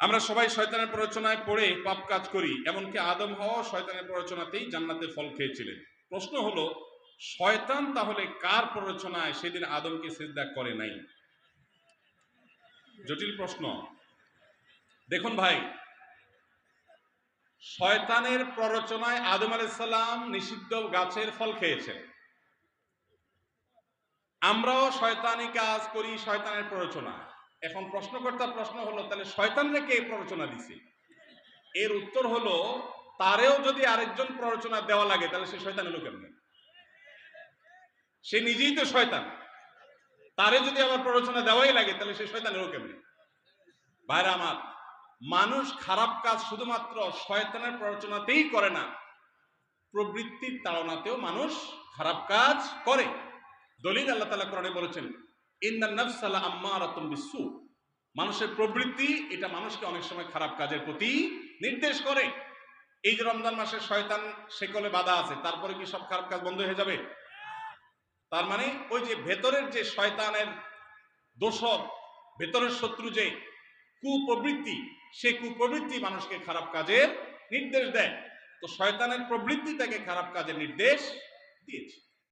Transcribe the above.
আমরা সবাই শয়তানের প্ররোচনায় পড়ে পাপ কাজ করি, এমনকি আদম হওয়া শয়তানের প্ররোচনাতেই জান্নাতের ফল খেয়েছিলেন। প্রশ্ন হলো, শয়তান তাহলে কার প্ররোচনায় সেদিন আদমকে সিজদা করে নাই? জটিল প্রশ্ন। দেখুন ভাই, শয়তানের প্ররোচনায় আদম আলাইসাল্লাম নিষিদ্ধ গাছের ফল খেয়েছেন। আমরাও শয়তানি কাজ করি শয়তানের প্ররোচনা এখন প্রশ্নকর্তা প্রশ্ন হলো, তাহলে শয়তানরা কে প্ররোচনা দিছে? এর উত্তর হলো, তারেও যদি আরেকজন প্ররোচনা দেওয়া লাগে, তাহলে সে শয়তান হলো কেমনে? সে নিজেই তো শয়তান। তারে যদি আবার প্ররোচনা দেওয়াই লাগে, তাহলে সে শয়তান হলো কেমনে? ভাইরা আমার, মানুষ খারাপ কাজ শুধুমাত্র শয়তানের প্ররোচনাতেই করে না, প্রবৃত্তির তাড়নাতেও মানুষ খারাপ কাজ করে। দলিল আল্লাহ তালা কোরআনে বলেছেন ইন্দান নফসালা আম্মারাতুম বিসু মানুষের প্রবৃত্তি এটা মানুষকে অনেক সময় খারাপ কাজের প্রতি নির্দেশ করে। এই যে রমজান মাসে শয়তান সেকলে বাধা আছে, তারপরে কি সব খারাপ কাজ বন্ধ হয়ে যাবে? তার মানে ওই যে ভেতরের যে শয়তানের দোষক ভেতরের শত্রু যে কুপ্রবৃত্তি, সে কুপ্রবৃত্তি মানুষকে খারাপ কাজের নির্দেশ দেয়। তো শয়তানের প্রবৃত্তি তাকে খারাপ কাজের নির্দেশ দিয়েছে।